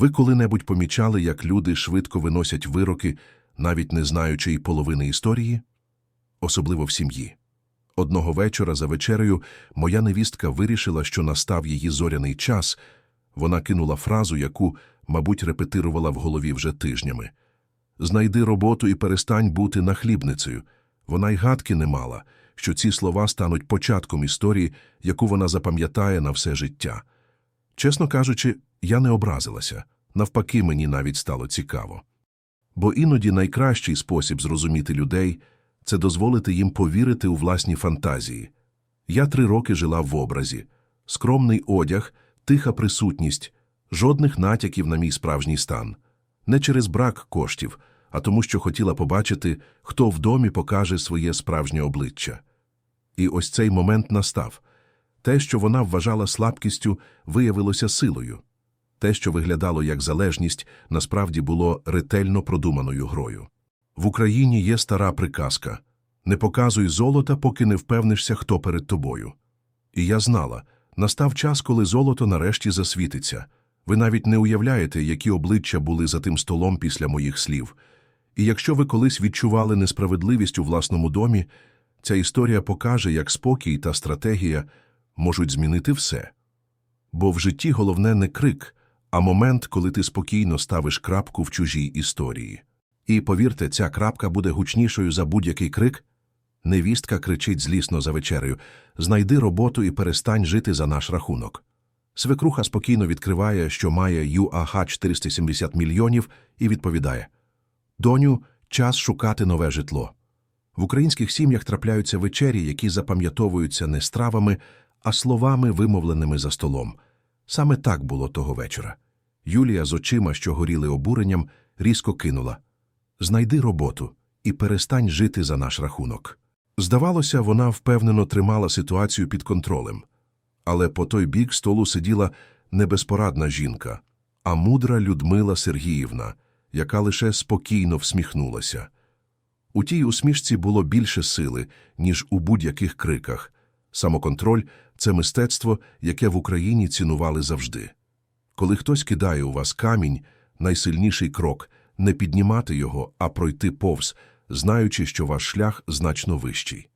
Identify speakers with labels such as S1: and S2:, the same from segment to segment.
S1: Ви коли-небудь помічали, як люди швидко виносять вироки, навіть не знаючи й половини історії? Особливо в сім'ї. Одного вечора за вечерею моя невістка вирішила, що настав її зоряний час. Вона кинула фразу, яку, мабуть, репетирувала в голові вже тижнями. Знайди роботу і перестань бути нахлібницею. Вона й гадки не мала, що ці слова стануть початком історії, яку вона запам'ятає на все життя. Чесно кажучи, я не образилася. Навпаки, мені навіть стало цікаво. Бо іноді найкращий спосіб зрозуміти людей це дозволити їм повірити у власні фантазії. Я три роки жила в образі, скромний одяг, тиха присутність, жодних натяків на мій справжній стан. Не через брак коштів, а тому, що хотіла побачити, хто в домі покаже своє справжнє обличчя. І ось цей момент настав. Те, що вона вважала слабкістю, виявилося силою. Те, що виглядало як залежність, насправді було ретельно продуманою грою. В Україні є стара приказка не показуй золота, поки не впевнишся, хто перед тобою. І я знала, настав час, коли золото нарешті засвітиться. Ви навіть не уявляєте, які обличчя були за тим столом після моїх слів. І якщо ви колись відчували несправедливість у власному домі, ця історія покаже, як спокій та стратегія можуть змінити все. Бо в житті головне не крик, а момент, коли ти спокійно ставиш крапку в чужій історії. І повірте, ця крапка буде гучнішою за будь-який крик. Невістка кричить злісно за вечерею Знайди роботу і перестань жити за наш рахунок. Свекруха спокійно відкриває, що має ЮАХ 470 мільйонів, і відповідає Доню, час шукати нове житло. В українських сім'ях трапляються вечері, які запам'ятовуються не стравами, а словами, вимовленими за столом. Саме так було того вечора. Юлія з очима, що горіли обуренням, різко кинула Знайди роботу і перестань жити за наш рахунок. Здавалося, вона впевнено тримала ситуацію під контролем. Але по той бік столу сиділа не безпорадна жінка, а мудра Людмила Сергіївна, яка лише спокійно всміхнулася. У тій усмішці було більше сили, ніж у будь-яких криках. Самоконтроль це мистецтво, яке в Україні цінували завжди. Коли хтось кидає у вас камінь, найсильніший крок не піднімати його, а пройти повз, знаючи, що ваш шлях значно вищий.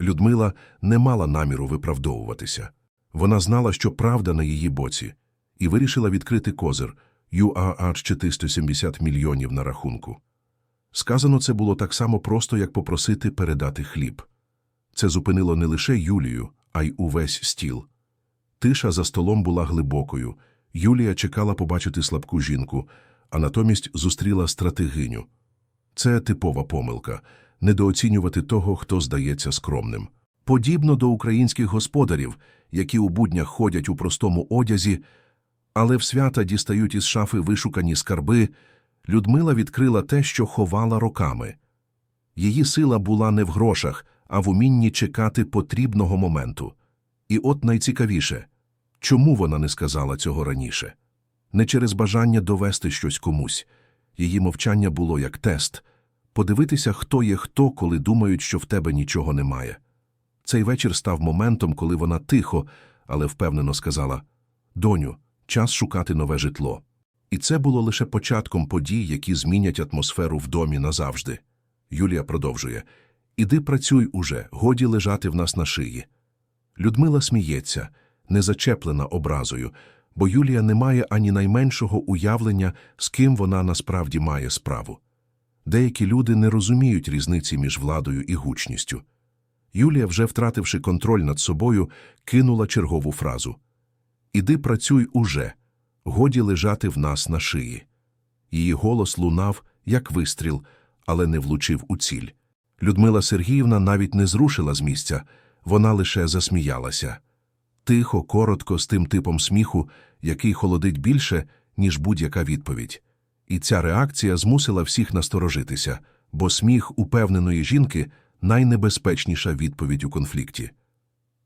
S1: Людмила не мала наміру виправдовуватися. Вона знала, що правда на її боці, і вирішила відкрити козир ЮАА 470 мільйонів на рахунку. Сказано це було так само просто, як попросити передати хліб. Це зупинило не лише Юлію, а й увесь стіл. Тиша за столом була глибокою. Юлія чекала побачити слабку жінку, а натомість зустріла стратегиню. Це типова помилка недооцінювати того, хто здається скромним. Подібно до українських господарів, які у буднях ходять у простому одязі, але в свята дістають із шафи вишукані скарби, Людмила відкрила те, що ховала роками. Її сила була не в грошах, а в умінні чекати потрібного моменту. І от найцікавіше чому вона не сказала цього раніше? Не через бажання довести щось комусь. Її мовчання було як тест подивитися, хто є хто, коли думають, що в тебе нічого немає. Цей вечір став моментом, коли вона тихо, але впевнено сказала Доню, час шукати нове житло. І це було лише початком подій, які змінять атмосферу в домі назавжди. Юлія продовжує Іди працюй уже, годі лежати в нас на шиї. Людмила сміється, не зачеплена образою, бо Юлія не має ані найменшого уявлення, з ким вона насправді має справу. Деякі люди не розуміють різниці між владою і гучністю. Юлія, вже втративши контроль над собою, кинула чергову фразу Іди працюй уже, годі лежати в нас на шиї. Її голос лунав, як вистріл, але не влучив у ціль. Людмила Сергіївна навіть не зрушила з місця, вона лише засміялася. Тихо, коротко, з тим типом сміху, який холодить більше, ніж будь-яка відповідь. І ця реакція змусила всіх насторожитися, бо сміх упевненої жінки найнебезпечніша відповідь у конфлікті.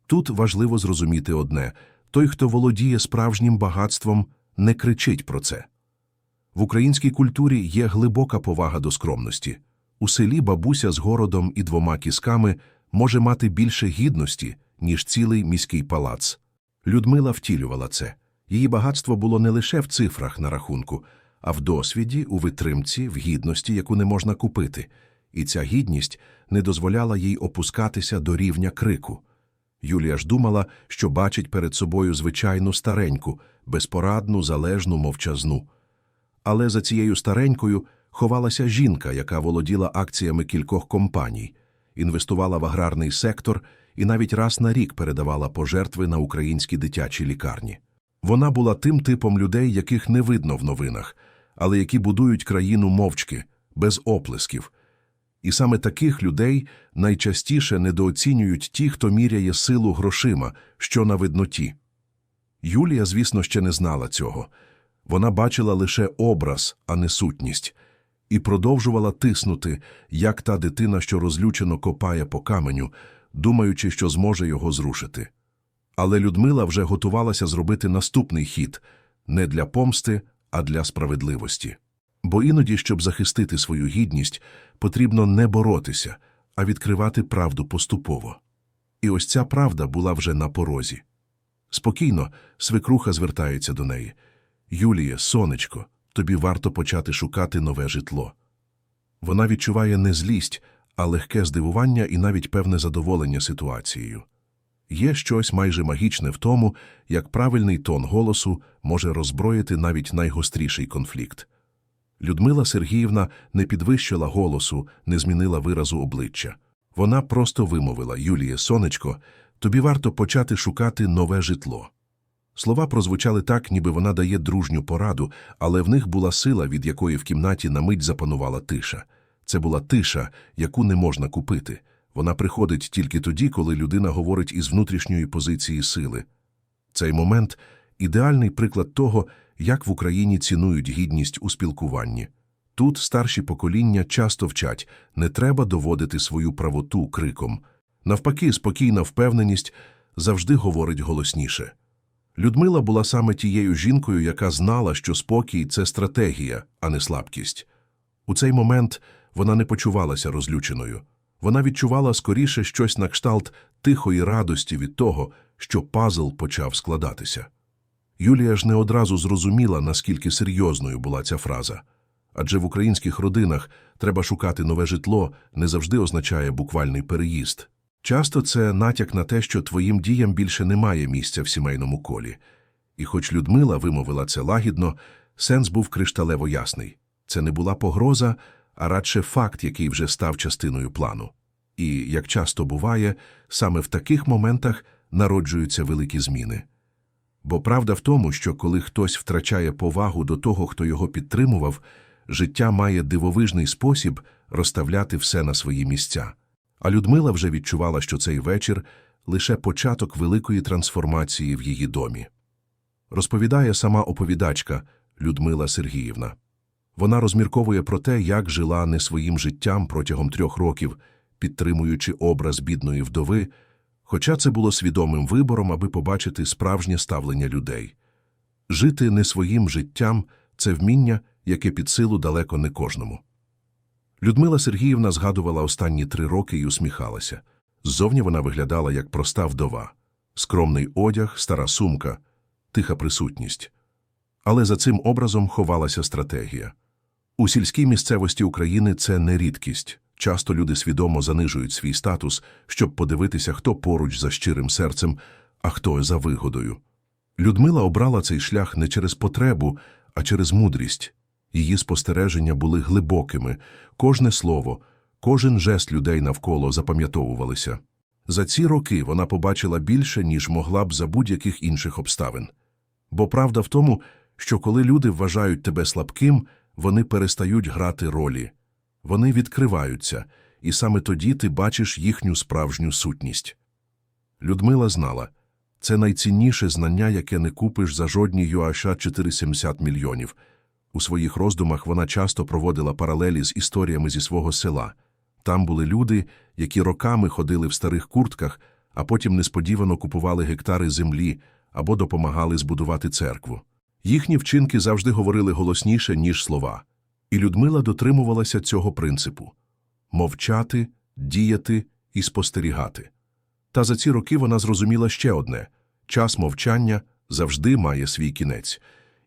S1: Тут важливо зрозуміти одне той, хто володіє справжнім багатством, не кричить про це. В українській культурі є глибока повага до скромності. У селі бабуся з городом і двома кісками може мати більше гідності, ніж цілий міський палац. Людмила втілювала це. Її багатство було не лише в цифрах на рахунку, а в досвіді, у витримці, в гідності, яку не можна купити. І ця гідність не дозволяла їй опускатися до рівня крику. Юлія ж думала, що бачить перед собою звичайну стареньку, безпорадну, залежну, мовчазну. Але за цією старенькою ховалася жінка, яка володіла акціями кількох компаній, інвестувала в аграрний сектор і навіть раз на рік передавала пожертви на українські дитячі лікарні. Вона була тим типом людей, яких не видно в новинах, але які будують країну мовчки, без оплесків. І саме таких людей найчастіше недооцінюють ті, хто міряє силу грошима, що на видноті. Юлія, звісно, ще не знала цього. Вона бачила лише образ, а не сутність, і продовжувала тиснути, як та дитина, що розлючено копає по каменю, думаючи, що зможе його зрушити. Але Людмила вже готувалася зробити наступний хід не для помсти, а для справедливості. Бо іноді, щоб захистити свою гідність, потрібно не боротися, а відкривати правду поступово. І ось ця правда була вже на порозі. Спокійно, свекруха звертається до неї. Юліє, сонечко, тобі варто почати шукати нове житло. Вона відчуває не злість, а легке здивування і навіть певне задоволення ситуацією. Є щось майже магічне в тому, як правильний тон голосу може роззброїти навіть найгостріший конфлікт. Людмила Сергіївна не підвищила голосу, не змінила виразу обличчя. Вона просто вимовила Юліє, сонечко, тобі варто почати шукати нове житло. Слова прозвучали так, ніби вона дає дружню пораду, але в них була сила, від якої в кімнаті на мить запанувала тиша. Це була тиша, яку не можна купити. Вона приходить тільки тоді, коли людина говорить із внутрішньої позиції сили. Цей момент ідеальний приклад того, як в Україні цінують гідність у спілкуванні. Тут старші покоління часто вчать не треба доводити свою правоту криком. Навпаки, спокійна впевненість завжди говорить голосніше. Людмила була саме тією жінкою, яка знала, що спокій це стратегія, а не слабкість. У цей момент вона не почувалася розлюченою. Вона відчувала скоріше щось на кшталт тихої радості від того, що пазл почав складатися. Юлія ж не одразу зрозуміла, наскільки серйозною була ця фраза. Адже в українських родинах треба шукати нове житло не завжди означає буквальний переїзд. Часто це натяк на те, що твоїм діям більше немає місця в сімейному колі. І хоч Людмила вимовила це лагідно, сенс був кришталево ясний. Це не була погроза, а радше факт, який вже став частиною плану. І, як часто буває, саме в таких моментах народжуються великі зміни. Бо правда в тому, що коли хтось втрачає повагу до того, хто його підтримував, життя має дивовижний спосіб розставляти все на свої місця. А Людмила вже відчувала, що цей вечір лише початок великої трансформації в її домі. Розповідає сама оповідачка Людмила Сергіївна. Вона розмірковує про те, як жила не своїм життям протягом трьох років, підтримуючи образ бідної вдови, хоча це було свідомим вибором, аби побачити справжнє ставлення людей. Жити не своїм життям це вміння, яке під силу далеко не кожному. Людмила Сергіївна згадувала останні три роки і усміхалася. Ззовні вона виглядала як проста вдова, скромний одяг, стара сумка, тиха присутність. Але за цим образом ховалася стратегія. У сільській місцевості України це не рідкість. Часто люди свідомо занижують свій статус, щоб подивитися, хто поруч за щирим серцем, а хто за вигодою. Людмила обрала цей шлях не через потребу, а через мудрість. Її спостереження були глибокими, кожне слово, кожен жест людей навколо запам'ятовувалися. За ці роки вона побачила більше, ніж могла б за будь-яких інших обставин. Бо правда в тому, що коли люди вважають тебе слабким, вони перестають грати ролі. Вони відкриваються, і саме тоді ти бачиш їхню справжню сутність. Людмила знала це найцінніше знання, яке не купиш за жодні юаша 470 мільйонів. У своїх роздумах вона часто проводила паралелі з історіями зі свого села. Там були люди, які роками ходили в старих куртках, а потім несподівано купували гектари землі або допомагали збудувати церкву. Їхні вчинки завжди говорили голосніше, ніж слова. І Людмила дотримувалася цього принципу мовчати, діяти і спостерігати. Та за ці роки вона зрозуміла ще одне час мовчання завжди має свій кінець.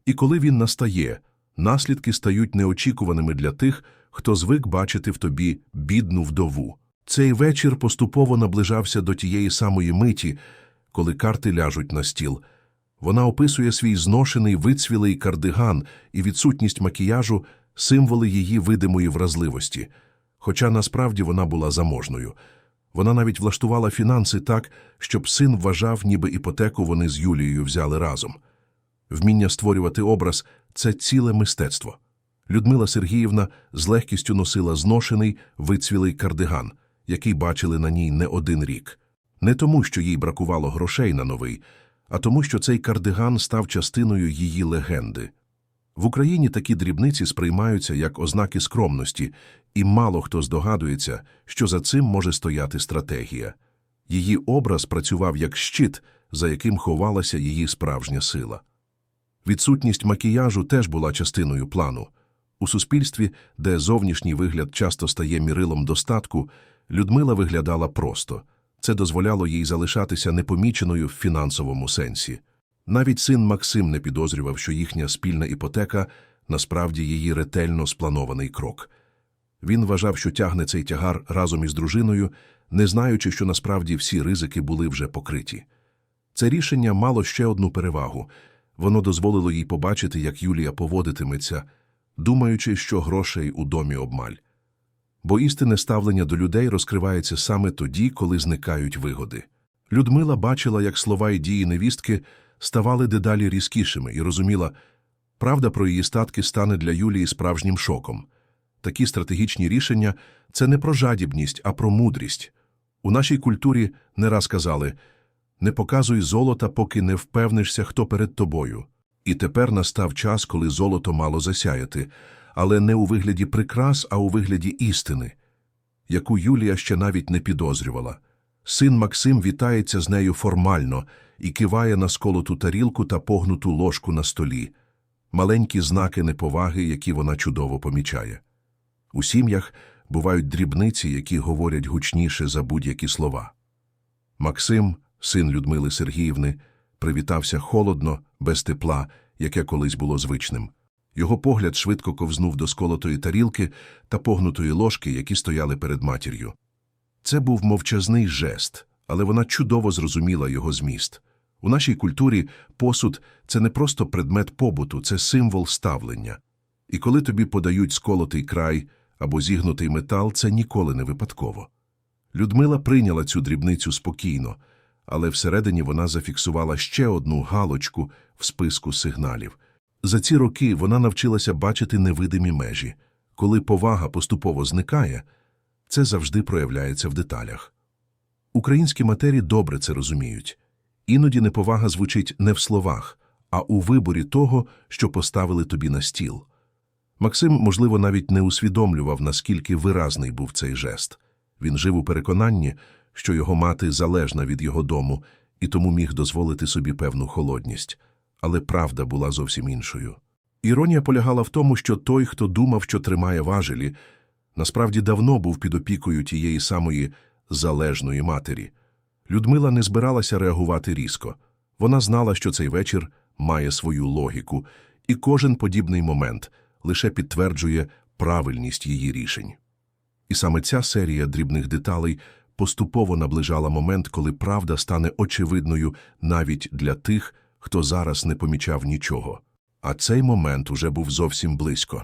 S1: І коли він настає, наслідки стають неочікуваними для тих, хто звик бачити в тобі бідну вдову. Цей вечір поступово наближався до тієї самої миті, коли карти ляжуть на стіл. Вона описує свій зношений вицвілий кардиган і відсутність макіяжу – символи її видимої вразливості. Хоча насправді вона була заможною. Вона навіть влаштувала фінанси так, щоб син вважав, ніби іпотеку вони з Юлією взяли разом. Вміння створювати образ – це ціле мистецтво. Людмила Сергіївна з легкістю носила зношений, вицвілий кардиган, який бачили на ній не один рік. Не тому, що їй бракувало грошей на новий, а тому, що цей кардиган став частиною її легенди. В Україні такі дрібниці сприймаються як ознаки скромності, і мало хто здогадується, що за цим може стояти стратегія. Її образ працював як щит, за яким ховалася її справжня сила. Відсутність макіяжу теж була частиною плану. У суспільстві, де зовнішній вигляд часто стає мірилом достатку, Людмила виглядала просто. Це дозволяло їй залишатися непоміченою в фінансовому сенсі. Навіть син Максим не підозрював, що їхня спільна іпотека насправді її ретельно спланований крок. Він вважав, що тягне цей тягар разом із дружиною, не знаючи, що насправді всі ризики були вже покриті. Це рішення мало ще одну перевагу воно дозволило їй побачити, як Юлія поводитиметься, думаючи, що грошей у домі обмаль. Бо істинне ставлення до людей розкривається саме тоді, коли зникають вигоди. Людмила бачила, як слова і дії невістки ставали дедалі різкішими і розуміла, правда про її статки стане для Юлії справжнім шоком. Такі стратегічні рішення – це не про жадібність, а про мудрість. У нашій культурі не раз казали «не показуй золота, поки не впевнишся, хто перед тобою». І тепер настав час, коли золото мало засяяти, але не у вигляді прикрас, а у вигляді істини, яку Юлія ще навіть не підозрювала. Син Максим вітається з нею формально і киває на сколоту тарілку та погнуту ложку на столі, маленькі знаки неповаги, які вона чудово помічає. У сім'ях бувають дрібниці, які говорять гучніше за будь-які слова. Максим, син Людмили Сергіївни, привітався холодно, без тепла, яке колись було звичним. Його погляд швидко ковзнув до сколотої тарілки та погнутої ложки, які стояли перед матір'ю. Це був мовчазний жест, але вона чудово зрозуміла його зміст. У нашій культурі посуд це не просто предмет побуту, це символ ставлення. І коли тобі подають сколотий край або зігнутий метал, це ніколи не випадково. Людмила прийняла цю дрібницю спокійно, але всередині вона зафіксувала ще одну галочку в списку сигналів. За ці роки вона навчилася бачити невидимі межі. Коли повага поступово зникає, це завжди проявляється в деталях. Українські матері добре це розуміють. Іноді неповага звучить не в словах, а у виборі того, що поставили тобі на стіл. Максим, можливо, навіть не усвідомлював, наскільки виразний був цей жест. Він жив у переконанні, що його мати залежна від його дому і тому міг дозволити собі певну холодність. Але правда була зовсім іншою. Іронія полягала в тому, що той, хто думав, що тримає важелі, насправді давно був під опікою тієї самої залежної матері. Людмила не збиралася реагувати різко. Вона знала, що цей вечір має свою логіку, і кожен подібний момент лише підтверджує правильність її рішень. І саме ця серія дрібних деталей поступово наближала момент, коли правда стане очевидною навіть для тих, хто зараз не помічав нічого. А цей момент уже був зовсім близько.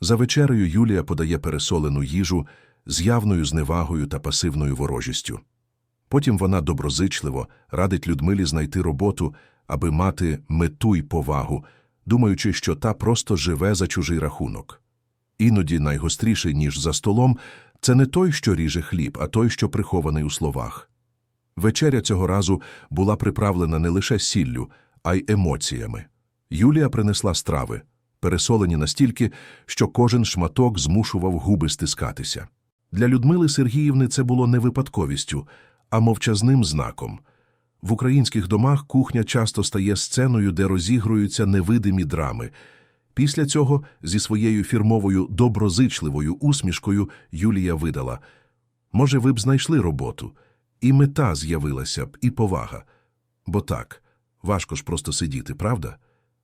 S1: За вечерею Юлія подає пересолену їжу з явною зневагою та пасивною ворожістю. Потім вона доброзичливо радить Людмилі знайти роботу, аби мати мету й повагу, думаючи, що та просто живе за чужий рахунок. Іноді найгостріший, ніж за столом, це не той, що ріже хліб, а той, що прихований у словах. Вечеря цього разу була приправлена не лише сіллю, а й емоціями. Юлія принесла страви, пересолені настільки, що кожен шматок змушував губи стискатися. Для Людмили Сергіївни це було не випадковістю, а мовчазним знаком. В українських домах кухня часто стає сценою, де розігруються невидимі драми. Після цього зі своєю фірмовою доброзичливою усмішкою Юлія видала може, ви б знайшли роботу, і мета з'явилася б, і повага. Бо так, Важко ж просто сидіти, правда?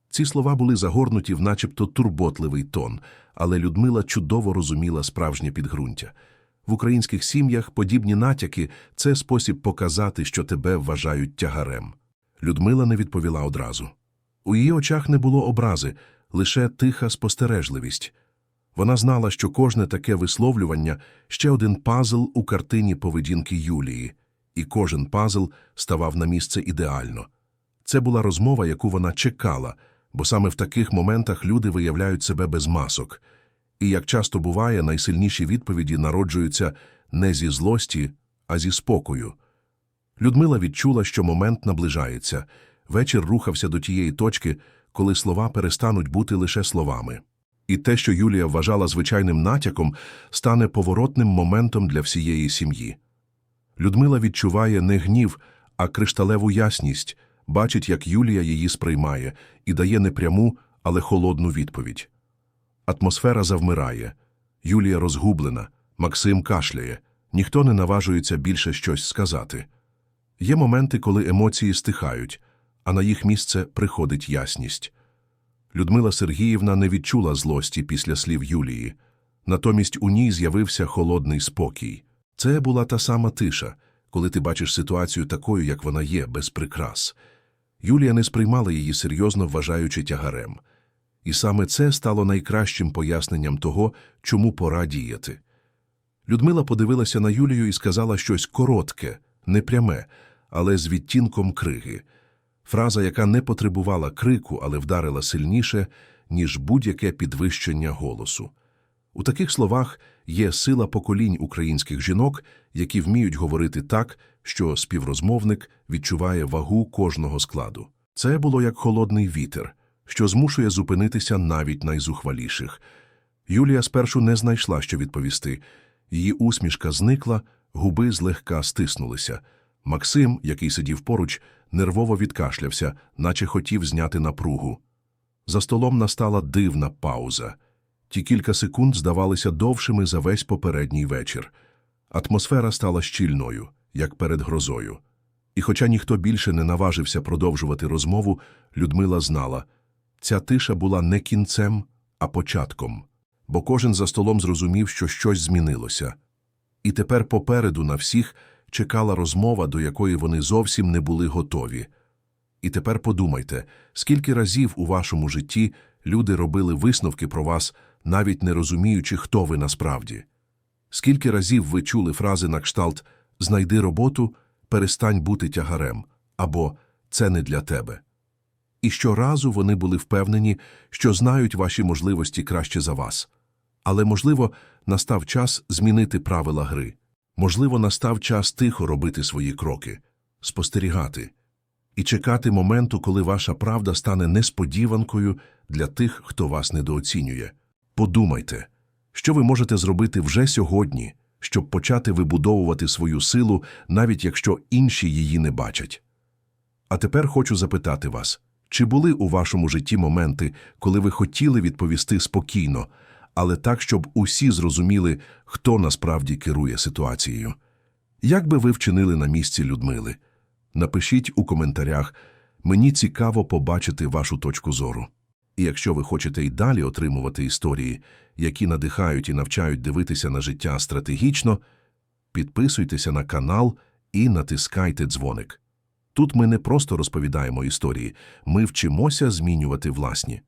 S1: Ці слова були загорнуті в начебто турботливий тон, але Людмила чудово розуміла справжнє підґрунтя. В українських сім'ях подібні натяки – це спосіб показати, що тебе вважають тягарем. Людмила не відповіла одразу. У її очах не було образи, лише тиха спостережливість. Вона знала, що кожне таке висловлювання – ще один пазл у картині поведінки Юлії, і кожен пазл ставав на місце ідеально. Це була розмова, яку вона чекала, бо саме в таких моментах люди виявляють себе без масок. І, як часто буває, найсильніші відповіді народжуються не зі злості, а зі спокою. Людмила відчула, що момент наближається. Вечір рухався до тієї точки, коли слова перестануть бути лише словами. І те, що Юлія вважала звичайним натяком, стане поворотним моментом для всієї сім'ї. Людмила відчуває не гнів, а кришталеву ясність, бачить, як Юлія її сприймає, і дає не пряму, але холодну відповідь. Атмосфера завмирає. Юлія розгублена, Максим кашляє, ніхто не наважується більше щось сказати. Є моменти, коли емоції стихають, а на їх місце приходить ясність. Людмила Сергіївна не відчула злості після слів Юлії. Натомість у ній з'явився холодний спокій. Це була та сама тиша, коли ти бачиш ситуацію такою, як вона є, без прикрас. Юлія не сприймала її серйозно, вважаючи тягарем. І саме це стало найкращим поясненням того, чому пора діяти. Людмила подивилася на Юлію і сказала щось коротке, непряме, але з відтінком криги. Фраза, яка не потребувала крику, але вдарила сильніше, ніж будь-яке підвищення голосу. У таких словах є сила поколінь українських жінок, які вміють говорити так, що співрозмовник відчуває вагу кожного складу. Це було як холодний вітер, що змушує зупинитися навіть найзухваліших. Юлія спершу не знайшла, що відповісти. Її усмішка зникла, губи злегка стиснулися. Максим, який сидів поруч, нервово відкашлявся, наче хотів зняти напругу. За столом настала дивна пауза. Ті кілька секунд здавалися довшими за весь попередній вечір. Атмосфера стала щільною, як перед грозою. І хоча ніхто більше не наважився продовжувати розмову, Людмила знала – ця тиша була не кінцем, а початком, бо кожен за столом зрозумів, що щось змінилося. І тепер попереду на всіх чекала розмова, до якої вони зовсім не були готові. І тепер подумайте, скільки разів у вашому житті люди робили висновки про вас, навіть не розуміючи, хто ви насправді. Скільки разів ви чули фрази на кшталт «знайди роботу», «перестань бути тягарем» або «це не для тебе». І щоразу вони були впевнені, що знають ваші можливості краще за вас. Але, можливо, настав час змінити правила гри. Можливо, настав час тихо робити свої кроки, спостерігати і чекати моменту, коли ваша правда стане несподіванкою для тих, хто вас недооцінює. Подумайте, що ви можете зробити вже сьогодні, щоб почати вибудовувати свою силу, навіть якщо інші її не бачать. А тепер хочу запитати вас, чи були у вашому житті моменти, коли ви хотіли відповісти спокійно, але так, щоб усі зрозуміли, хто насправді керує ситуацією? Як би ви вчинили на місці Людмили? Напишіть у коментарях. Мені цікаво побачити вашу точку зору. І якщо ви хочете й далі отримувати історії, які надихають і навчають дивитися на життя стратегічно, підписуйтеся на канал і натискайте дзвоник. Тут ми не просто розповідаємо історії, ми вчимося змінювати власні.